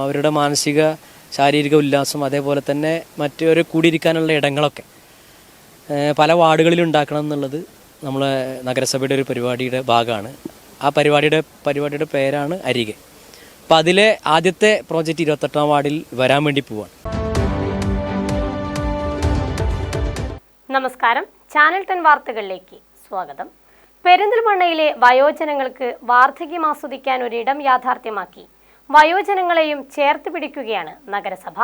അവരുടെ മാനസിക ശാരീരിക ഉല്ലാസം അതേപോലെ തന്നെ മറ്റൊരു കൂടിയിരിക്കാനുള്ള ഇടങ്ങളൊക്കെ പല വാർഡുകളിൽ ഉണ്ടാക്കണം എന്നുള്ളത് നമ്മളെ നഗരസഭയുടെ ഒരു പരിപാടിയുടെ ഭാഗമാണ്. ആ പരിപാടിയുടെ പരിപാടിയുടെ പേരാണ് അരികെ. അപ്പോൾ അതിലെ ആദ്യത്തെ പ്രോജക്റ്റ് ഇരുപത്തെട്ടാം വാർഡിൽ വരാൻ വേണ്ടി പോവാണ്. നമസ്കാരം. ചാനൽ ടെൻ വാർത്തകളിലേക്ക് സ്വാഗതം. പെരിന്തൽമണ്ണയിലെ വയോജനങ്ങൾക്ക് വാർദ്ധക്യം ആസ്വദിക്കാൻ ഒരിടം യാഥാർത്ഥ്യമാക്കി. വയോജനങ്ങളെയും ചേർത്ത് പിടിക്കുകയാണ് നഗരസഭ.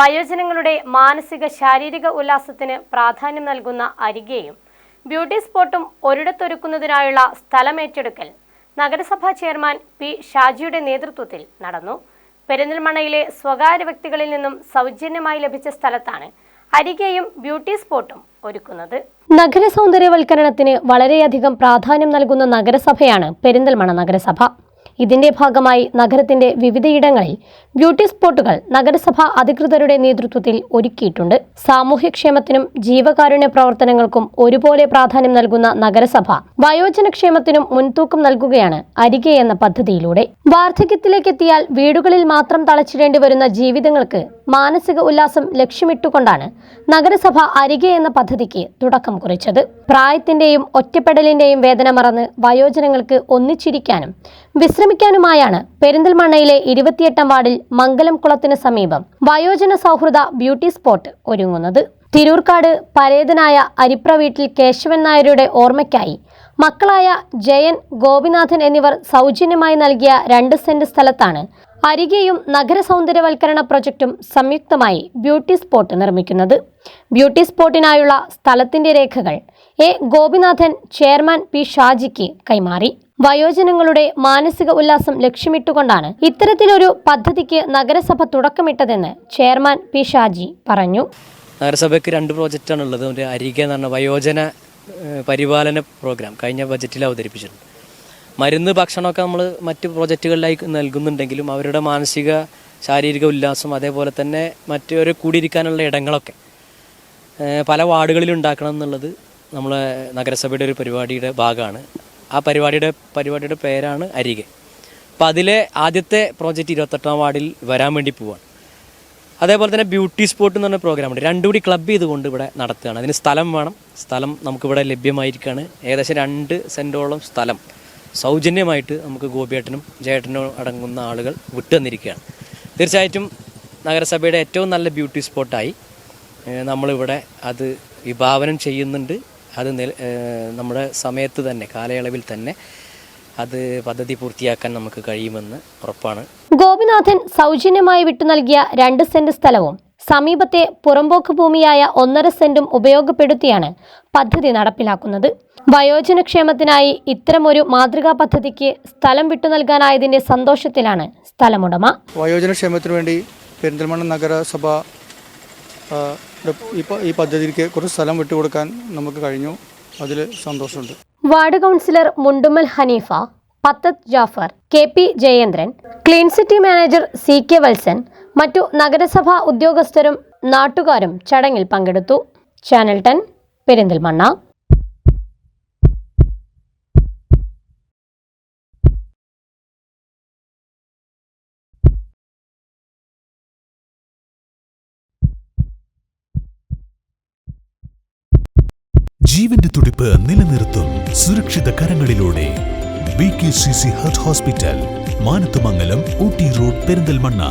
വയോജനങ്ങളുടെ മാനസിക ശാരീരിക ഉല്ലാസത്തിന് പ്രാധാന്യം നൽകുന്ന അരികെയും ബ്യൂട്ടി സ്പോട്ടും ഒരിടത്തൊരുക്കുന്നതിനായുള്ള സ്ഥലമേറ്റെടുക്കൽ നഗരസഭാ ചെയർമാൻ പി ഷാജിയുടെ നേതൃത്വത്തിൽ നടന്നു. പെരിന്തൽമണയിലെ സ്വകാര്യ വ്യക്തികളിൽ നിന്നും സൗജന്യമായി ലഭിച്ച സ്ഥലത്താണ് അരികെയും ബ്യൂട്ടി സ്പോട്ടും ഒരുക്കുന്നത്. നഗര സൗന്ദര്യവൽക്കരണത്തിന് വളരെയധികം പ്രാധാന്യം നൽകുന്ന നഗരസഭയാണ് പെരിന്തൽമണ നഗരസഭ. ഇതിന്റെ ഭാഗമായി നഗരത്തിന്റെ വിവിധയിടങ്ങളിൽ ബ്യൂട്ടി സ്പോട്ടുകൾ നഗരസഭ അധികൃതരുടെ നേതൃത്വത്തിൽ ഒരുക്കിയിട്ടുണ്ട്. സാമൂഹ്യക്ഷേമത്തിനും ജീവകാരുണ്യ പ്രവർത്തനങ്ങൾക്കും ഒരുപോലെ പ്രാധാന്യം നൽകുന്ന നഗരസഭ വയോജനക്ഷേമത്തിനും മുൻതൂക്കം നൽകുകയാണ് അരികെ എന്ന പദ്ധതിയിലൂടെ. വാർദ്ധക്യത്തിലേക്കെത്തിയാൽ വീടുകളിൽ മാത്രം തളച്ചിടേണ്ടി വരുന്ന ജീവിതങ്ങൾക്ക് മാനസിക ഉല്ലാസം ലക്ഷ്യമിട്ടുകൊണ്ടാണ് നഗരസഭ അരികെ എന്ന പദ്ധതിക്ക് തുടക്കം കുറിച്ചത്. പ്രായത്തിന്റെയും ഒറ്റപ്പെടലിന്റെയും വേദന മറന്ന് വയോജനങ്ങൾക്ക് ഒന്നിച്ചിരിക്കാനും വിശ്രമിക്കാനുമായാണ് പെരിന്തൽമണ്ണയിലെ ഇരുപത്തിയെട്ടാം വാർഡിൽ മംഗലം കുളത്തിന് സമീപം വയോജന സൗഹൃദ ബ്യൂട്ടി സ്പോട്ട് ഒരുങ്ങുന്നത്. തിരൂർക്കാട് പരേതനായ അരിപ്ര വീട്ടിൽ കേശവൻ നായരുടെ ഓർമ്മയ്ക്കായി മക്കളായ ജയൻ ഗോപിനാഥൻ എന്നിവർ സൗജന്യമായി നൽകിയ രണ്ട് സെന്റ് സ്ഥലത്താണ് അരികെയും നഗര സൗന്ദര്യവൽക്കരണ പ്രൊജക്റ്റും സംയുക്തമായി ബ്യൂട്ടി സ്പോട്ട് നിർമ്മിക്കുന്നത്. ബ്യൂട്ടി സ്പോട്ടിനായുള്ള സ്ഥലത്തിന്റെ രേഖകൾ എ. Gopinathan chairman P. ഷാജിക്ക് കൈമാറി. വയോജനങ്ങളുടെ മാനസിക ഉല്ലാസം ലക്ഷ്യമിട്ടുകൊണ്ടാണ് ഇത്തരത്തിലൊരു പദ്ധതിക്ക് നഗരസഭ തുടക്കമിട്ടതെന്ന് ചെയർമാൻ പി. ഷാജി പറഞ്ഞു. നഗരസഭയ്ക്ക് രണ്ട് പ്രോജക്റ്റാണുള്ളത്. ഒരു അരികെ എന്ന് പറഞ്ഞ വയോജന പരിപാലന പ്രോഗ്രാം കഴിഞ്ഞ ബജറ്റിൽ അവതരിപ്പിച്ചിട്ടുണ്ട്. മരുന്ന് ഭക്ഷണമൊക്കെ നമ്മൾ മറ്റ് പ്രോജക്റ്റുകളിലായി നൽകുന്നുണ്ടെങ്കിലും അവരുടെ മാനസിക ശാരീരിക ഉല്ലാസം അതേപോലെ തന്നെ മറ്റൊരു കൂടിയിരിക്കാനുള്ള ഇടങ്ങളൊക്കെ പല വാർഡുകളിൽ ഉണ്ടാക്കണം എന്നുള്ളത് നമ്മളെ നഗരസഭയുടെ ഒരു പരിപാടിയുടെ ഭാഗമാണ്. ആ പരിപാടിയുടെ പരിപാടിയുടെ പേരാണ് അരികെ. അപ്പം അതിലെ ആദ്യത്തെ പ്രോജക്റ്റ് ഇരുപത്തെട്ടാം വാർഡിൽ വരാൻ വേണ്ടി പോവാണ്. അതേപോലെ തന്നെ ബ്യൂട്ടി സ്പോട്ട് എന്ന് പറഞ്ഞ പ്രോഗ്രാമുണ്ട്. രണ്ടും കൂടി ക്ലബ് ചെയ്തുകൊണ്ട് ഇവിടെ നടത്തുകയാണ്. അതിന് സ്ഥലം വേണം. സ്ഥലം നമുക്കിവിടെ ലഭ്യമായിരിക്കുകയാണ് ഏകദേശം രണ്ട് സെന്റോളം സ്ഥലം. സൗജന്യമായിട്ട് നമുക്ക് ഗോപിയേട്ടനും ജയേട്ടനും അടങ്ങുന്ന ആളുകൾ വിട്ടു തന്നിരിക്കുകയാണ് തീർച്ചയായിട്ടും നഗരസഭയുടെ ഏറ്റവും നല്ല ബ്യൂട്ടി സ്പോട്ടായി നമ്മളിവിടെ അത് വിഭാവനം ചെയ്യുന്നുണ്ട്. അത് നമ്മുടെ സമയത്ത് തന്നെ കാലയളവിൽ തന്നെ അത് പദ്ധതി പൂർത്തിയാക്കാൻ നമുക്ക് കഴിയുമെന്ന് ഉറപ്പാണ്. ഗോപിനാഥൻ സൗജന്യമായി വിട്ടു നൽകിയ രണ്ട് സെന്റ് സ്ഥലവും സമീപത്തെ പുറമ്പോക്ക് ഭൂമിയായ ഒന്നര സെന്റും ഉപയോഗപ്പെടുത്തിയാണ് പദ്ധതി നടപ്പിലാക്കുന്നത്. വയോജനക്ഷേമത്തിനായി ഇത്തരമൊരു മാതൃകാ പദ്ധതിക്ക് സ്ഥലം വിട്ടു നൽകാനായതിന്റെ സന്തോഷത്തിലാണ് സ്ഥലമുടമ. വയോജനക്ഷേമത്തിനു വേണ്ടി പെരിന്തൽമണ്ണ നഗരസഭ ഈ പദ്ധതിക്ക് കുറച്ച് സ്ഥലം വിട്ടുകൊടുക്കാൻ നമുക്ക് കഴിഞ്ഞു. അതിൽ സന്തോഷമുണ്ട്. Ward councillor Mundumal Haneefa Pathath Jafar K P Jayendran clean city manager C K Valsan മറ്റു നഗരസഭാ ഉദ്യോഗസ്ഥരും നാട്ടുകാരും ചടങ്ങിൽ പങ്കെടുത്തു. Channel ten Perinthalmanna. ജീവന്റെ തുടിപ്പ് നിലനിർത്തും സുരക്ഷിത കരങ്ങളിലൂടെ. B K C C heart hospital Manathumangalam Ooty road Perinthalmanna.